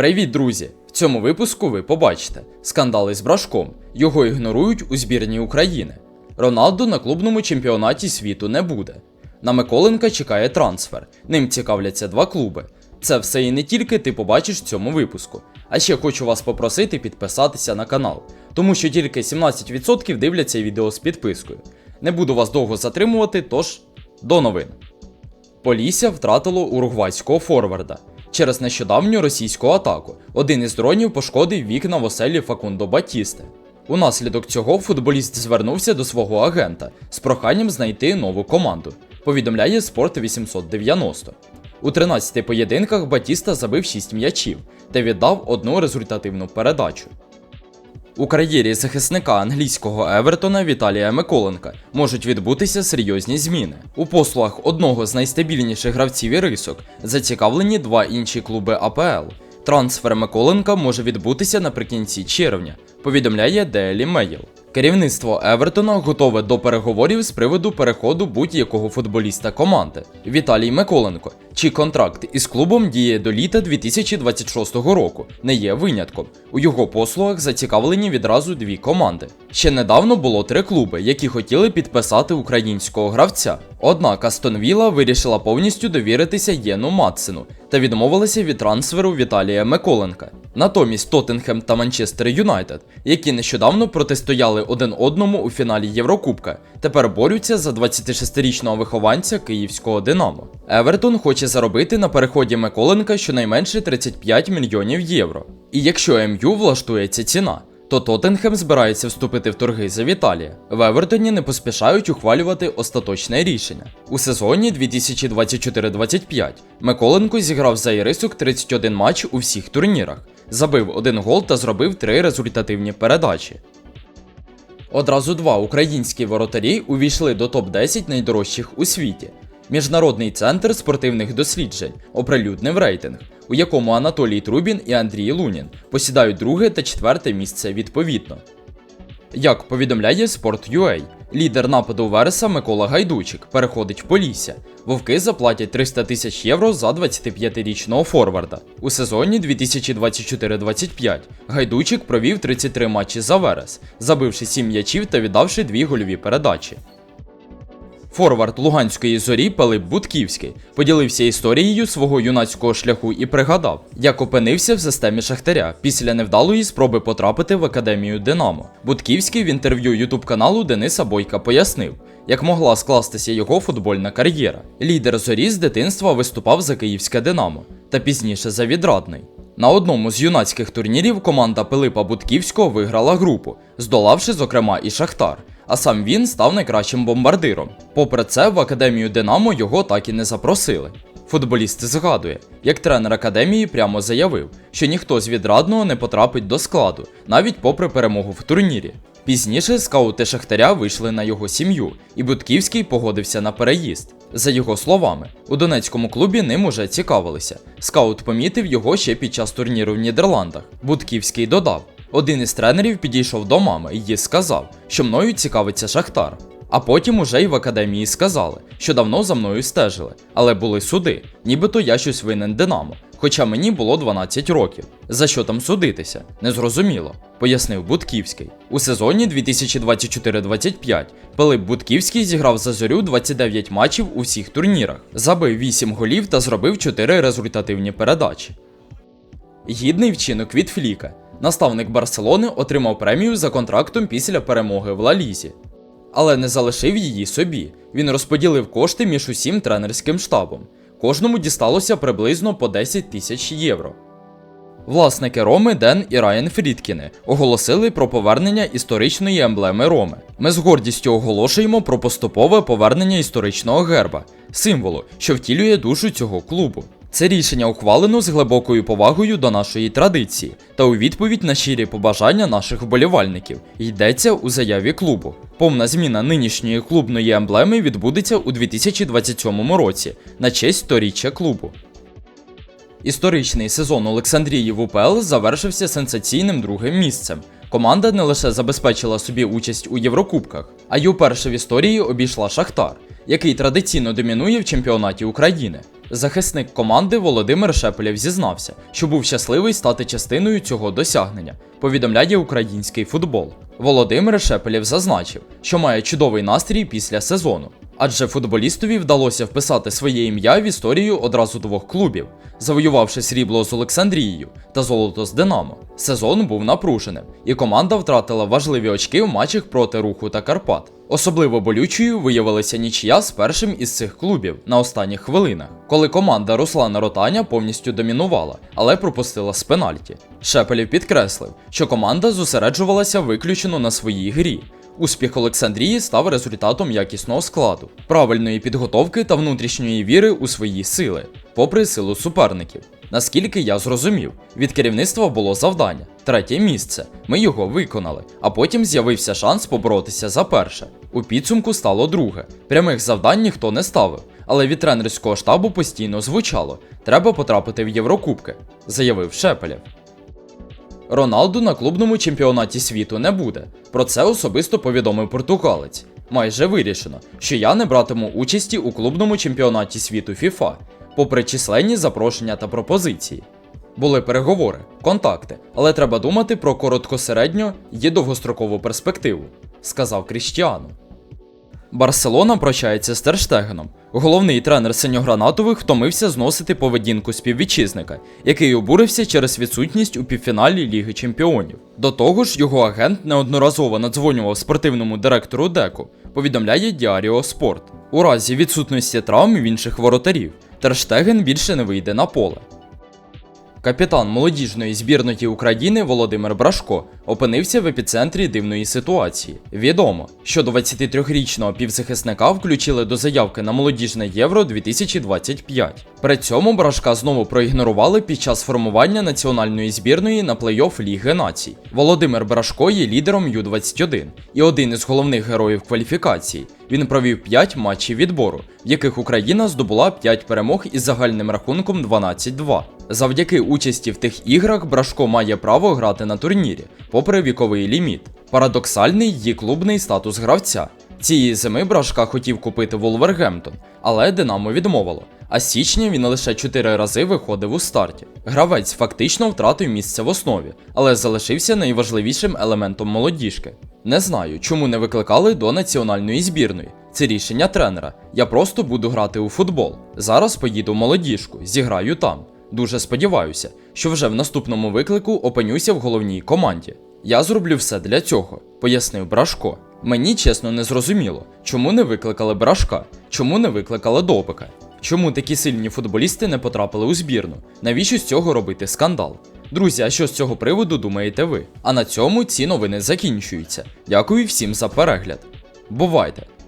Привіт, друзі! В цьому випуску ви побачите скандали з брашком. Його ігнорують у збірній України. Роналду на клубному чемпіонаті світу не буде. На Миколенка чекає трансфер. Ним цікавляться два клуби. Це все і не тільки ти побачиш в цьому випуску. А ще хочу вас попросити підписатися на канал, тому що тільки 17% дивляться відео з підпискою. Не буду вас довго затримувати, тож до новин. Полісся втратило уругвайського форварда. Через нещодавню російську атаку один із дронів пошкодив вікна в оселі Факундо Батісте. Унаслідок цього футболіст звернувся до свого агента з проханням знайти нову команду. Повідомляє Спорт 890. У 13 поєдинках Батіста забив 6 м'ячів та віддав одну результативну передачу. У кар'єрі захисника англійського Евертона Віталія Миколенка можуть відбутися серйозні зміни. У послугах одного з найстабільніших гравців і рисок зацікавлені два інші клуби АПЛ. Трансфер Миколенка може відбутися наприкінці червня, повідомляє Daily Mail. Керівництво Евертона готове до переговорів з приводу переходу будь-якого футболіста команди. Віталій Миколенко, чий контракт із клубом діє до літа 2026 року, не є винятком. У його послугах зацікавлені відразу дві команди. Ще недавно було три клуби, які хотіли підписати українського гравця. Однак Астон Вілла вирішила повністю довіритися Єну Матсену та відмовилася від трансферу Віталія Миколенка. Натомість Тоттенхем та Манчестер Юнайтед, які нещодавно протистояли один одному у фіналі Єврокубка, тепер борються за 26-річного вихованця київського Динамо. Евертон хоче заробити на переході Миколенка щонайменше 35 мільйонів євро. І якщо МЮ влаштує ця ціна, то Тоттенхем збирається вступити в торги за Віталія. В Евертоні не поспішають ухвалювати остаточне рішення. У сезоні 2024-25 Миколенко зіграв за Ірисок 31 матч у всіх турнірах, забив один гол та зробив три результативні передачі. Одразу два українські воротарі увійшли до топ-10 найдорожчих у світі. Міжнародний центр спортивних досліджень оприлюднив рейтинг, у якому Анатолій Трубін і Андрій Лунін посідають друге та четверте місце відповідно. Як повідомляє Sport.ua, лідер нападу Вереса Микола Гайдучик переходить в Полісся. Вовки заплатять 300 тисяч євро за 25-річного форварда. У сезоні 2024-25 Гайдучик провів 33 матчі за Верес, забивши 7 м'ячів та віддавши 2 гольові передачі. Форвард Луганської зорі Пилип Будківський поділився історією свого юнацького шляху і пригадав, як опинився в системі Шахтаря після невдалої спроби потрапити в академію Динамо. Будківський в інтерв'ю ютуб каналу Дениса Бойка пояснив, як могла скластися його футбольна кар'єра. Лідер зорі з дитинства виступав за київське Динамо та пізніше за відрадний. На одному з юнацьких турнірів команда Пилипа Будківського виграла групу, здолавши, зокрема, і Шахтар. А сам він став найкращим бомбардиром. Попри це, в академію Динамо його так і не запросили. Футболіст згадує, як тренер академії прямо заявив, що ніхто з відрадного не потрапить до складу, навіть попри перемогу в турнірі. Пізніше скаути Шахтаря вийшли на його сім'ю, і Будківський погодився на переїзд. За його словами, у донецькому клубі ним уже цікавилися. Скаут помітив його ще під час турніру в Нідерландах. Будківський додав: один із тренерів підійшов до мами і сказав, що мною цікавиться Шахтар. А потім уже й в академії сказали, що давно за мною стежили, але були суди, нібито я щось винен Динамо, хоча мені було 12 років. За що там судитися? Незрозуміло, пояснив Будківський. У сезоні 2024-25 Пилип Будківський зіграв за зорю 29 матчів у всіх турнірах, забив 8 голів та зробив 4 результативні передачі. Гідний вчинок від Фліка. Наставник Барселони отримав премію за контрактом після перемоги в Лалізі. Але не залишив її собі. Він розподілив кошти між усім тренерським штабом. Кожному дісталося приблизно по 10 тисяч євро. Власники Роми Ден і Райан Фрідкіни оголосили про повернення історичної емблеми Роми. Ми з гордістю оголошуємо про поступове повернення історичного герба, символу, що втілює душу цього клубу. Це рішення ухвалено з глибокою повагою до нашої традиції та у відповідь на щирі побажання наших вболівальників. Йдеться у заяві клубу. Повна зміна нинішньої клубної емблеми відбудеться у 2027 році на честь сторіччя клубу. Історичний сезон Олександрії в УПЛ завершився сенсаційним другим місцем. Команда не лише забезпечила собі участь у Єврокубках, а й уперше в історії обійшла Шахтар, який традиційно домінує в чемпіонаті України. Захисник команди Володимир Шепелєв зізнався, що був щасливий стати частиною цього досягнення, повідомляє український футбол. Володимир Шепелєв зазначив, що має чудовий настрій після сезону, адже футболістові вдалося вписати своє ім'я в історію одразу двох клубів, завоювавши срібло з Олександрією та золото з Динамо. Сезон був напруженим, і команда втратила важливі очки в матчах проти руху та Карпат. Особливо болючою виявилася нічия з першим із цих клубів на останніх хвилинах, коли команда Руслана Ротаня повністю домінувала, але пропустила з пенальті. Шепелів підкреслив, що команда зосереджувалася виключно на своїй грі. Успіх Олександрії став результатом якісного складу, правильної підготовки та внутрішньої віри у свої сили, попри силу суперників. Наскільки я зрозумів, від керівництва було завдання третє місце. Ми його виконали, а потім з'явився шанс поборотися за перше. У підсумку стало друге. Прямих завдань ніхто не ставив, але від тренерського штабу постійно звучало: треба потрапити в Єврокубки, заявив Шепелєв. Роналду на клубному чемпіонаті світу не буде. Про це особисто повідомив португалець. Майже вирішено, що я не братиму участі у клубному чемпіонаті світу FIFA, попри численні запрошення та пропозиції. Були переговори, контакти, але треба думати про короткосередньо і довгострокову перспективу, сказав Кріштіану. Барселона прощається з Терштегеном. Головний тренер синьогранатових втомився зносити поведінку співвітчизника, який обурився через відсутність у півфіналі Ліги Чемпіонів. До того ж, його агент неодноразово надзвонював спортивному директору Деку, повідомляє Діаріо Спорт. У разі відсутності травм в інших воротарів Терштеген більше не вийде на поле. Капітан молодіжної збірної України Володимир Брашко опинився в епіцентрі дивної ситуації. Відомо, що 23-річного півзахисника включили до заявки на молодіжне Євро 2025. При цьому Брашка знову проігнорували під час формування національної збірної на плей-офф Ліги націй. Володимир Брашко є лідером Ю-21 і один із головних героїв кваліфікації. Він провів 5 матчів відбору, в яких Україна здобула 5 перемог із загальним рахунком 12-2. Завдяки участі в тих іграх Брашко має право грати на турнірі, попри віковий ліміт. Парадоксальний її клубний статус гравця. Цієї зими Брашка хотів купити Волвергемптон, але Динамо відмовило. А з січня він лише 4 рази виходив у старті. Гравець фактично втратив місце в основі, але залишився найважливішим елементом молодіжки. Не знаю, чому не викликали до національної збірної. Це рішення тренера. Я просто буду грати у футбол. Зараз поїду в молодіжку, зіграю там. Дуже сподіваюся, що вже в наступному виклику опинюся в головній команді. Я зроблю все для цього, пояснив Брашко. Мені чесно не зрозуміло, чому не викликали Брашка, чому не викликали Добика, чому такі сильні футболісти не потрапили у збірну, навіщо з цього робити скандал? Друзі, а що з цього приводу думаєте ви? А на цьому ці новини закінчуються. Дякую всім за перегляд. Бувайте!